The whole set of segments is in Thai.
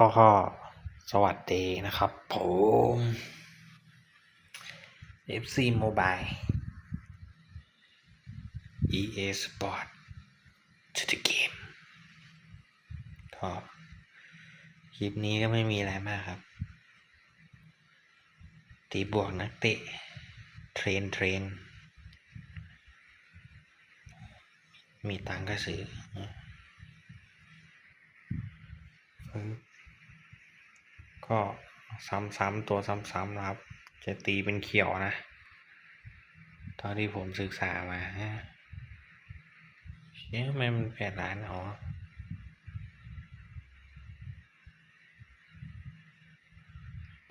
ก็สวัสดีนะครับผม FC Mobile EA Sport to the game ก็คลิปนี้ก็ไม่มีอะไรมากครับ ตีบวกนักเตะ เทรน เทรน มีตังก็ซื้อ ก็ซ้ำๆตัวซ้ำๆนะครับ จะตีเป็นเขียวนะเท่าที่ผมศึกษามาฮะเอ๊ะทำไมมันแปดล้านอ๋อ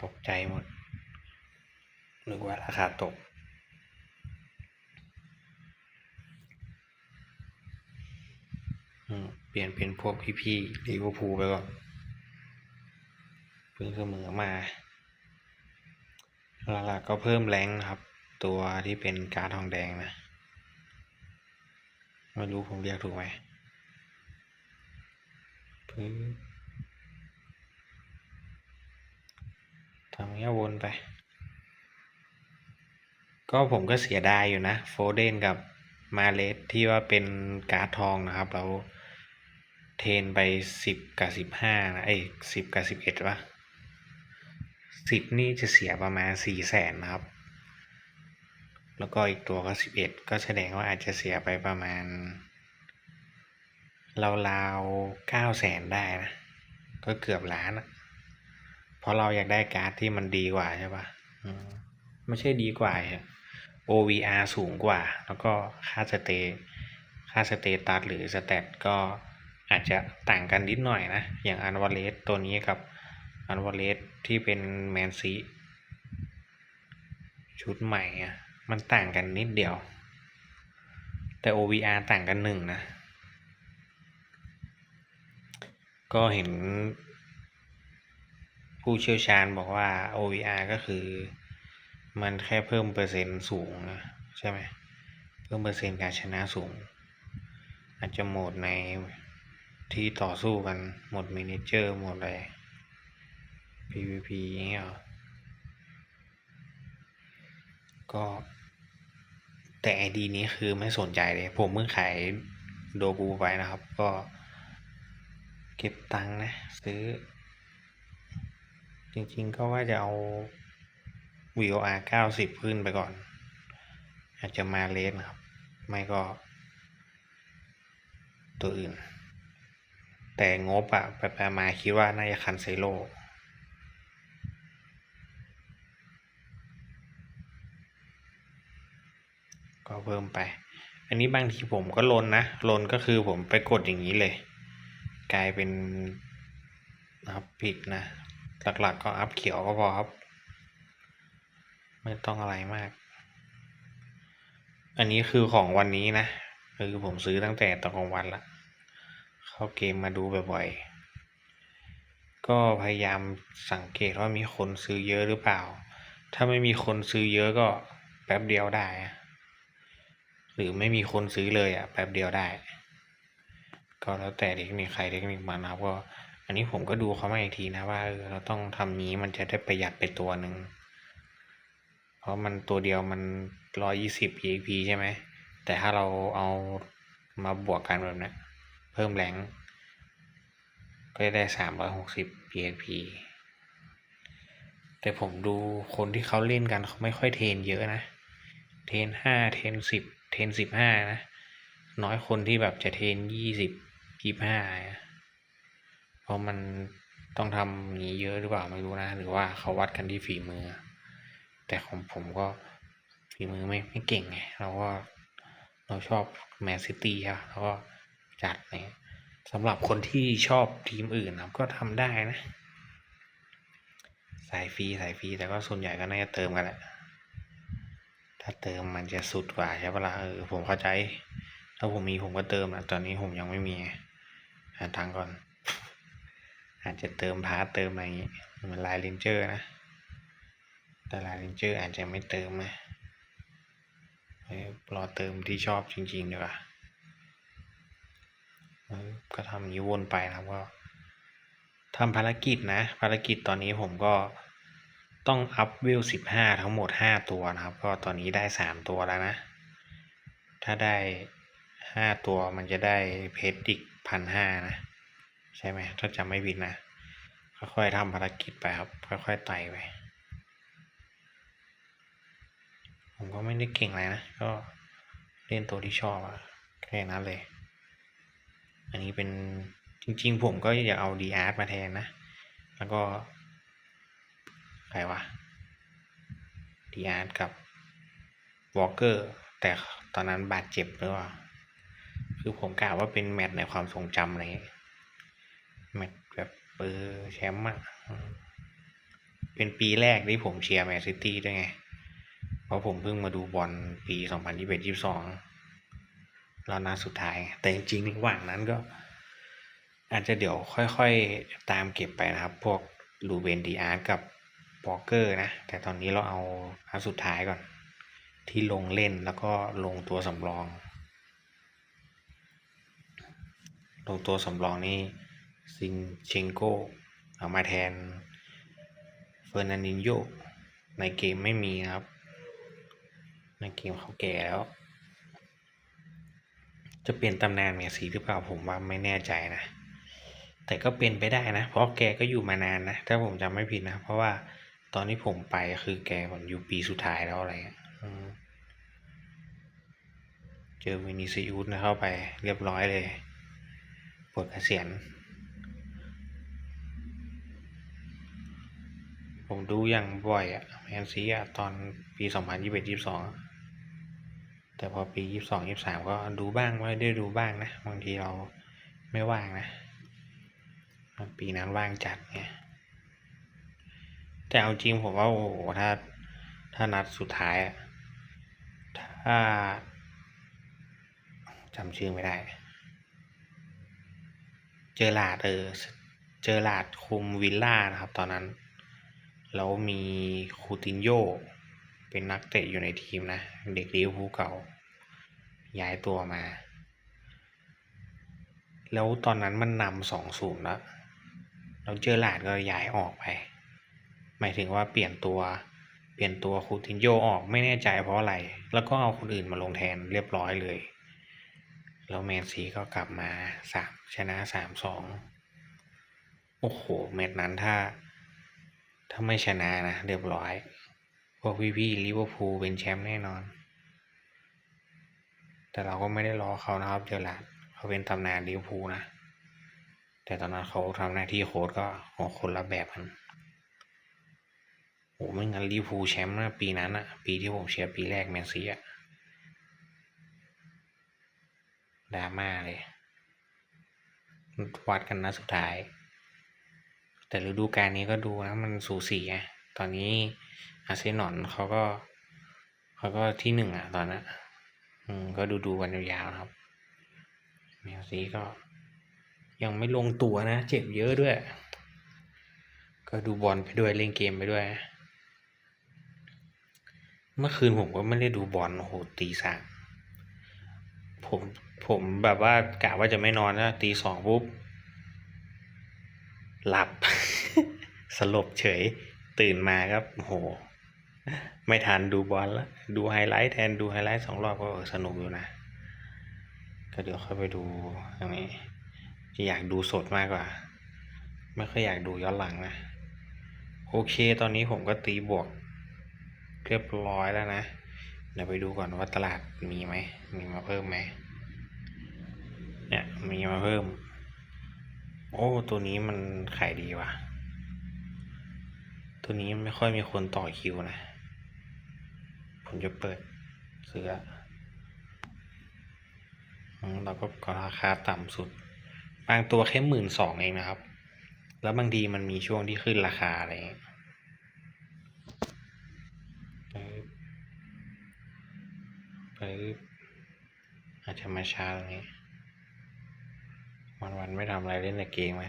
ตกใจหมดนึกว่าราคาตก เปลี่ยนเป็นพวกพี่ๆลิเวอร์พูลไปก่อน พิ่งเสมอมาหลักๆก็เพิ่มแรงค์นะครับ ตัวที่เป็นการทองแดงนะไม่รู้ผมเรียกถูกไหมพื้นทำเงี้ยวนไป ก็ผมก็เสียดายอยู่นะ โฟเดนกับมาเลสที่ว่าเป็นการ์ดทองนะครับ เราเทนไปสิบกับสิบห้านะ เอ้สิบกับสิบเอ็ดวะ สิบนี่จะเสียประมาณสี่แสนนะครับ แล้วก็อีกตัวก็สิบเอ็ดก็แสดงว่าอาจจะเสียไปประมาณราวๆเก้าแสนได้นะ ก็เกือบล้านอะเพราะเราอยากได้การ์ดที่มันดีกว่าใช่ปะอืมไม่ใช่ดีกว่าอะ OVR สูงกว่า แล้วก็ค่าสเตค่าสเตตัสหรือสแตทก็อาจจะต่างกันนิดหน่อยนะ อย่างอันวาเลสตัวนี้กับ อันวาเลสที่เป็นแมนซีชุดใหม่อะมันต่างกันนิดเดียว แต่ OVR ต่างกันหนึ่งนะ ก็เห็น ผู้เชี่ยวชาญบอกว่า OVR ก็คือมันแค่เพิ่มเปอร์เซ็นต์สูงนะใช่ไหมเพิ่มเปอร์เซ็นต์การชนะสูง อาจจะโหมดในที่ต่อสู้กัน หมด m ม n เจอร์ หมดอะไร PVP อย่างเงี้ยก็ แต่ไอดีนี้คือไม่สนใจเลย ผมเพิ่งขายโดบูไปนะครับ ก็ เก็บตังค์นะ ซื้อ จริงๆก็ว่าจะเอา VOR 90 ขึ้นไปก่อน อาจจะมาเลสนะครับ ไม่ก็ ตัวอื่น แต่งบอะไปไปมาคิดว่าน่าจะคันเซโล ก็ เพิ่มไป อันนี้บางทีผมก็ลนนะลนก็คือผมไปกดอย่างนี้เลย กลายเป็นนะครับผิดนะ หลักๆก็อัพเขียวก็พอครับ ไม่ต้องอะไรมาก อันนี้คือของวันนี้นะคือผมซื้อตั้งแต่ตอนกลางวันละเข้าเกมมาดูบ่อยๆ ก็พยายามสังเกตว่ามีคนซื้อเยอะหรือเปล่า ถ้าไม่มีคนซื้อเยอะก็แป๊บเดียวได้ หรือไม่มีคนซื้อเลยอะแป๊บเดียวได้ ก็แล้วแต่เทคนิคใครเทคนิคมันนะครับก็อันนี้ผมก็ดูเขามาอีกทีนะว่าเราต้องทำนี้มันจะได้ประหยัดไปตัวหนึ่งเพราะมันตัวเดียวมันร้อยยี่สิบ EXP ใช่ไหม แต่ถ้าเราเอามาบวกกันแบบนี้เพิ่มแรงก็จะได้สามร้อยหกสิบ EXP แต่ผมดูคนที่เขาเล่นกันเขาไม่ค่อยเทนเยอะนะ เทนห้าเทนสิบ เทนสิบห้านะ น้อยคนที่แบบจะเทนยี่สิบยี่ห้าเพราะมันต้องทำอย่างนี้เยอะหรือเปล่าไม่รู้นะ หรือว่าเขาวัดกันที่ฝีมือ แต่ของผมก็ฝีมือไม่ไม่เก่งไงเราก็เราชอบแมนซิตี้ครับแล้วก็จัดเนี่ยสำหรับคนที่ชอบทีมอื่นนะก็ทำได้นะ สายฟรีสายฟรีแต่ก็ส่วนใหญ่ก็น่าจะเติมกันแหละาเติมมันจะสุดกว่าใช่ปะล่ะเออผมเข้าใจ ถ้าผมมีผมก็เติมนะตอนนี้ผมยังไม่มี หาทางก่อน อาจจะเติมพาร์เติมอะไรอย่างงี้เหมือนลน์เลนเจอร์นะ แต่ลน์เลนเจอร์อาจจะไม่เติมนะรอเติมที่ชอบจริงๆดีกว่าก็ทำอย่างนี้วนไปนะครับก็ทำภารกิจนะ ภารกิจตอนนี้ผมก็ ต้องอัพเวลสิบห้าทั้งหมดห้าตัวนะครับ ก็ตอนนี้ได้สามตัวแล้วนะ ถ้าได้ห้าตัวมันจะได้เพชรอีกพันห้านะ ใช่ไหมถ้าจำไม่ผิดนะ ค่อยๆทำภารกิจไปครับ ค่อยๆไต่ไป ผมก็ไม่ได้เก่งอะไรนะ ก็เล่นตัวที่ชอบอะแค่นั้นเลย อันนี้เป็นจริงๆผมก็อยากเอาดีอาร์ตมาแทนนะ แล้วก็ ใครวะดีอาร์ตกับวอลเกอร์แต่ตอนนั้นบาดเจ็บหรือเปล่าคือผมกล่าวว่าเป็นแมตช์ในความทรงจำอะไรเงี้ยแมตช์แบบเออแชมป์อะเป็นปีแรกที่ผมเชียร์แมนซิตี้ด้วยไง เพราะผมเพิ่งมาดูบอลปี 2021-22 แล้วนัดสุดท้าย แต่จริงๆระหว่างนั้นก็ อาจจะเดี๋ยวค่อยๆตามเก็บไปนะครับ พวกลูเบนดีอาร์กับ ปอเกอร์นะ แต่ตอนนี้เราเอาอันสุดท้ายก่อน ที่ลงเล่นแล้วก็ลงตัวสำรอง ลงตัวสำรองนี่ซินเชงโกเอามาแทนเฟอร์นันดินโยในเกมไม่มีครับ ในเกมเขาแก่แล้ว จะเปลี่ยนตำนานเมสซี่หรือเปล่าผมว่าไม่แน่ใจนะแต่ก็เป็นไปได้นะ เพราะแกก็อยู่มานานนะ ถ้าผมจำไม่ผิดนะ เพราะว่า ตอนที่ผมไปคือแกผมอยู่ปีสุดท้ายแล้วอะไรอะอืมเจอวินิซิอุสนะเข้าไปเรียบร้อยเลยปลดเกษียณผมดูอย่างบ่อยอะแมนซีอะตอนปีสองพันยี่สิบเอ็ดยี่สิบสองแต่พอปียี่สิบสองยี่สิบสามก็ดูบ้างไม่ได้ดูบ้างนะ บางทีเราไม่ว่างนะ ปีนั้นว่างจัดไง แต่เอาจริงผมว่าโอ้โหถ้า ถ้านัดสุดท้ายอะถ้าจำชื่อไม่ได้ เจอหลาดเออเจอหลาดคุมวิลล่านะครับตอนนั้น แล้วมีคูตินโยเป็นนักเตะอยู่ในทีมนะ เด็กลิเวอร์พูลเก่า ย้ายตัวมา แล้วตอนนั้นมันนำสองศูนย์แล้วแล้วเจอหลาดก็ย้ายออกไป หมายถึงว่าเปลี่ยนตัว เปลี่ยนตัวคูตินโยออกไม่แน่ใจเพราะอะไร แล้วก็เอาคนอื่นมาลงแทนเรียบร้อยเลย แล้วแมนซีก็กลับมาสามชนะสามสองโอ้โห แมตช์นั้นถ้า ถ้าไม่ชนะนะ เรียบร้อย พวกพี่ๆลิเวอร์พูลเป็นแชมป์แน่นอน แต่เราก็ไม่ได้รอเขานะครับเจอลาดเขาเป็นตำนานลิเวอร์พูลนะ แต่ตอนนั้นเขาทำหน้าที่โค้ชก็ของคนละแบบกัน โอ้ไม่งั้นลิเวอร์พูลแชมป์นะปีนั้นอะปีที่ผมเชียร์ปีแรกแมนซีอะดราม่าเลยวัดกันนะสุดท้าย แต่ฤดูกาลนี้ก็ดูนะมันสูสีไงตอนนี้อาร์เซนอลเขาก็เขาก็ที่หนึ่งอะตอนนั้นอืมก็ดูดูกันยาวๆครับแมนซีก็ ยังไม่ลงตัวนะ เจ็บเยอะด้วย ก็ดูบอลไปด้วยเล่นเกมไปด้วย เมื่อคืนผมก็ไม่ได้ดูบอลโอ้โหตีสามผมผมแบบว่ากะว่าจะไม่นอนนะตีสองปุ๊บ หลับ สลบเฉยตื่นมาครับโอ้โห ไม่ทันดูบอลละดูไฮไลท์แทนดูไฮไลท์สองรอบก็สนุกอยู่นะ ก็เดี๋ยวค่อยไปดูอย่างนี้จะอยากดูสดมากกว่า ไม่ค่อยอยากดูย้อนหลังนะ โอเค ตอนนี้ผมก็ตีบวก เรียบร้อยแล้วนะ เดี๋ยวไปดูก่อนว่าตลาดมีไหม มีมาเพิ่มไหม เนี่ย มีมาเพิ่ม โอ้ ตัวนี้มันขายดีว่ะ ตัวนี้ไม่ค่อยมีคนต่อคิวนะ ผมจะเปิดเสื้อเราก็ก็ราคาต่ำสุด บางตัวแค่หมื่นสองเองนะครับ แล้วบางทีมันมีช่วงที่ขึ้นราคาอะไรอย่างเงี้ยปึ๊บ ปึ๊บอาจจะมาช้าตรงนี้ วันวันๆไม่ทำอะไรเล่นแต่เกมไหม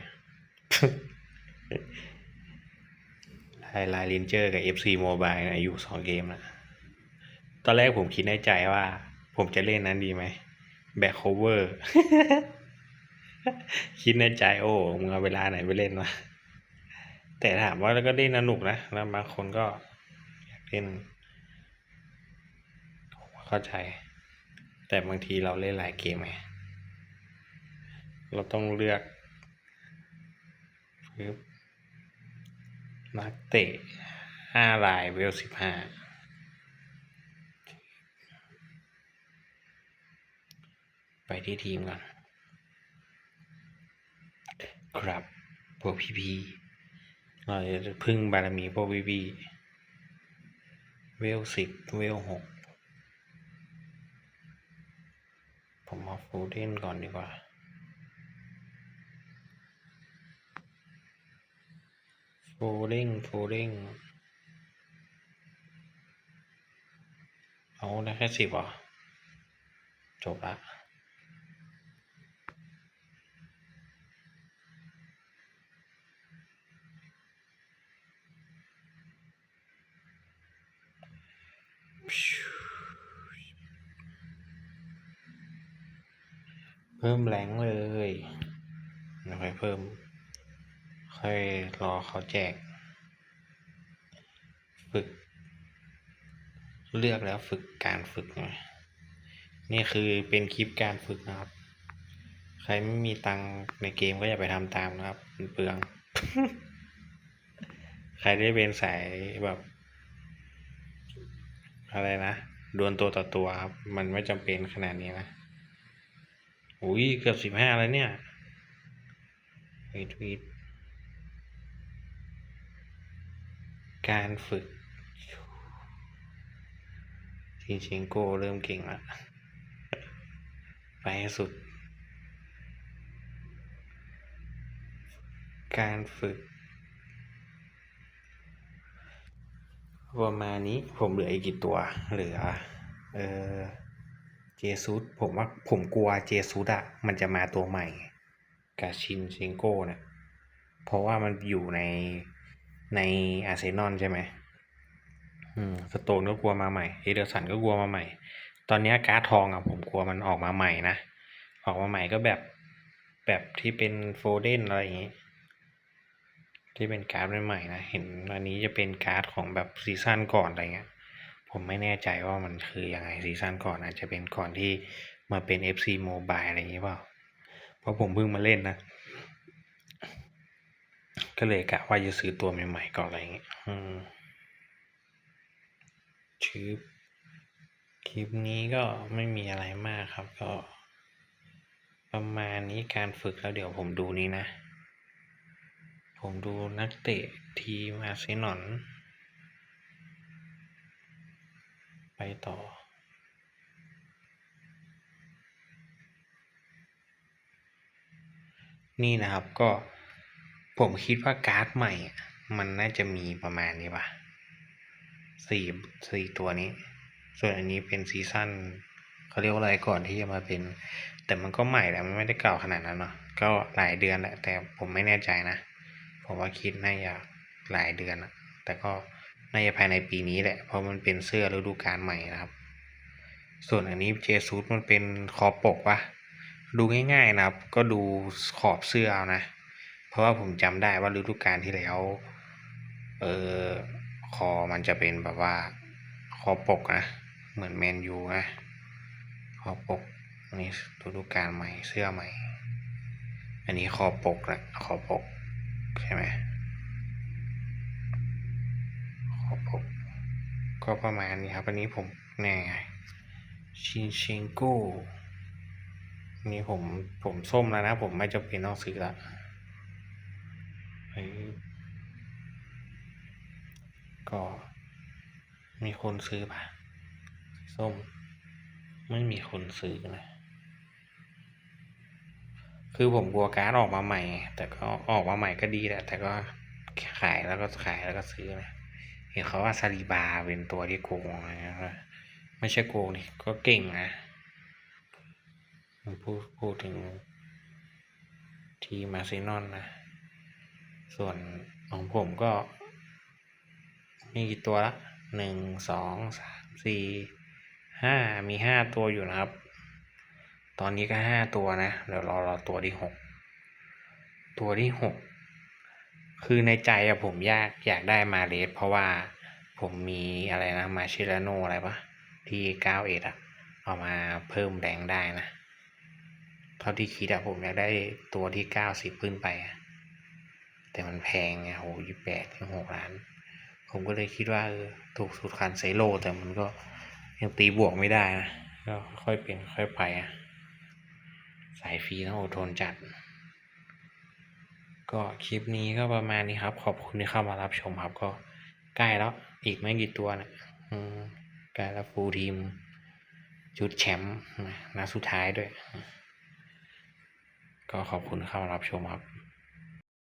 ไฮไลท์เลนเจอร์กับ FC Mobile นะอยู่สองเกมนะ ตอนแรกผมคิดในใจว่า ผมจะเล่นนั้นดีไหมแบ็คโคเวอร์คิดในใจโอ้มึงเอาเวลาไหนไปเล่นวะแต่ถามว่าแล้วก็เล่นสนุกนะ แล้วบางคนก็อยากเล่น เข้าใจ แต่บางทีเราเล่นหลายเกมไงเราต้องเลือกปึ๊บนักเตะห้ารายเวลสิบห้าไปที่ทีมก่อนครับพวกพี่พีเราจะพึ่งบารมีพวกพี่พีเวลสิบเวลหก ผมเอาฟูเดนก่อนดีกว่าโฟเด้งโฟเด้งเอาได้แค่สิบอะจบละ เพิ่มแรงเลยไม่ค่อยเพิ่ม ค่อยรอเขาแจก ฝึก เลือกแล้วฝึกการฝึกนะนี่คือเป็นคลิปการฝึกนะครับ ใครไม่มีตังค์ในเกมก็อย่าไปทำตามนะครับมันเปลือง ใครได้เป็นสายแบบอะไรนะดวลตัวต่อตัวครับ มันไม่จำเป็นขนาดนี้นะ อุ้ยเกือบสิบห้าแล้วเนี่ยรีทวีตการฝึก ทีเชงโกเริ่มเก่งละไปสุด การฝึก ประมาณนี้ผมเหลืออีกกี่ตัว เหลือ เออ เจซุสผมว่าผมกลัวเจซุสอะมันจะมาตัวใหม่กับชินเชงโก้เนี่ยเพราะว่ามันอยู่ในในอาร์เซนอลใช่ไหมอืมสโตนก็กลัวมาใหม่เอเดอร์สันก็กลัวมาใหม่ ตอนนี้การ์ดทองอะผมกลัวมันออกมาใหม่นะ ออกมาใหม่ก็แบบแบบที่เป็นโฟเดนอะไรอย่างงี้ที่เป็นการ์ดใหม่ๆนะ เห็นอันนี้จะเป็นการ์ดของแบบซีซั่นก่อนอะไรเงี้ย ผมไม่แน่ใจว่ามันคือยังไงซีซั่นก่อนอาจจะเป็นก่อนที่มาเป็น FC Mobile อะไรอย่างงี้เปล่า เพราะผมเพิ่งมาเล่นนะ ก็เลยกะว่าจะซื้อตัวใหม่ๆก่อนอะไรอย่างเงี้ยอืมชื่อคลิปนี้ก็ไม่มีอะไรมากครับ ก็ ประมาณนี้การฝึกแล้วเดี๋ยวผมดูนี้นะ ผมดูนักเตะทีมอาร์เซนอล ไปต่อ นี่นะครับก็ผมคิดว่าการ์ดใหม่ มันน่าจะมีประมาณนี้ป่ะสี่สี่ตัวนี้ ส่วนอันนี้เป็นซีซั่นเขาเรียกว่าอะไรก่อนที่จะมาเป็น แต่มันก็ใหม่แหละมันไม่ได้เก่าขนาดนั้นเนาะก็หลายเดือนแหละแต่ผมไม่แน่ใจนะ ผมว่าคิดน่าจะหลายเดือนอะแต่ก็ น่าจะภายในปีนี้แหละ เพราะมันเป็นเสื้อฤดูกาลใหม่นะครับ ส่วนอันนี้เจซูสมันเป็นคอปกปะดูง่ายๆนะครับ ก็ดูขอบเสื้อเอานะ เพราะว่าผมจำได้ว่าฤดูกาลที่แล้ว เออคอมันจะเป็นแบบว่าคอปกนะ เหมือนแมนยูนะคอปกอันนี้ฤดูกาลใหม่เสื้อใหม่ อันนี้คอปกนะคอปกใช่ไหม ก็ประมาณนี้ครับอันนี้ผมแน่ไงชินเชงโก้นนี้ผมผมส้มแล้วนะ ผมไม่จำเป็นต้องซื้อละก็มีคนซื้อปะส้ม ไม่มีคนซื้อนะคือผมกลัวการ์ดออกมาใหม่ แต่ก็ออกมาใหม่ก็ดีแหละแต่ก็ขายแล้วก็ขายแล้วก็ซื้อนะ เห็นเขาว่าซาลิบาเป็นตัวที่โกงอะไรนะไม่ใช่โกงนี่ก็เก่งนะพูดพูดถึงทีมาร์เซนอลนะ ส่วนของผมก็มีกี่ตัวละหนึ่งสองสามสี่ห้ามีห้าตัวอยู่นะครับ ตอนนี้ก็ห้าตัวนะ เดี๋ยวรอรอตัวที่หกตัวที่หก คือในใจอะผมอยากอยากได้มาเลสเพราะว่าผมมีอะไรนะมาชิลาโนอะไรปะที่เก้าเอ็ดอะเอามาเพิ่มแรงได้นะ เท่าที่คิดอะผมอยากได้ตัวที่เก้าสิบขึ้นไปอะแต่มันแพงไงโหยี่แปดถึงหกล้าน ผมก็เลยคิดว่าเออถูกสุดคันไซโล แต่มันก็ยังตีบวกไม่ได้นะ ก็ค่อยเป็นค่อยไปอะสายฟรีต้องอดทนจัด ก็คลิปนี้ก็ประมาณนี้ครับ ขอบคุณที่เข้ามารับชมครับ ก็ใกล้แล้วอีกไม่กี่ตัวนะอืมใกล้แล้วฟูลทีมชุดแชมป์นะสุดท้ายด้วย ก็ขอบคุณที่เข้ามารับชมครับ